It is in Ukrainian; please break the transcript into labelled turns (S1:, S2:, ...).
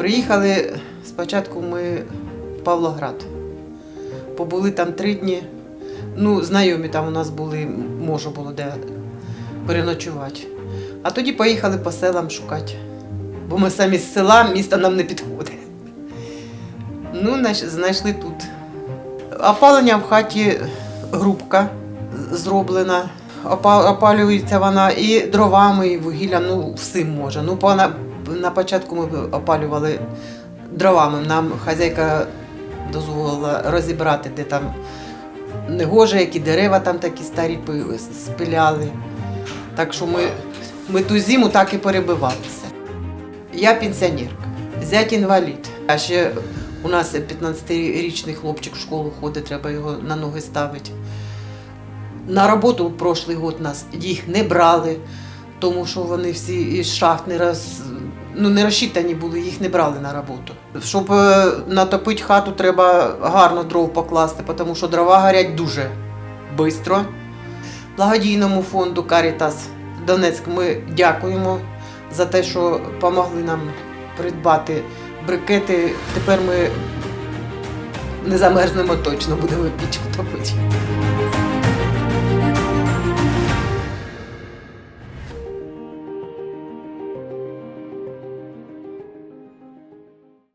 S1: Поїхали спочатку ми в Павлоград. Побули там три дні. Ну, знайомі там у нас були, можна було де переночувати. А тоді поїхали по селам шукати. Бо ми самі з села, місто нам не підходить. Ну, знайшли тут. Опалення в хаті грубка зроблена. Опалюється вона і дровами, і вугіллям, ну всім може. Ну, на, початку ми опалювали дровами. Нам хазяйка дозволила розібрати, де там негоже, які дерева там такі старі пи- спиляли. Так що ми, ми ту зиму так і перебивалися. Я пенсіонерка, зять інвалід. А ще у нас 15-річний хлопчик в школу ходить, треба його на ноги ставити. На роботу в прошлий год нас їх не брали, тому що вони всі із шахт не роз, ну, не розчитані були, їх не брали на роботу. Щоб е, натопити хату, треба гарно дров покласти, тому що дрова горять дуже швидко. Благодійному фонду Карітас Донецьк ми дякуємо за те, що допомогли нам придбати брикети. Тепер ми не замерзнемо точно, будемо пічку топити.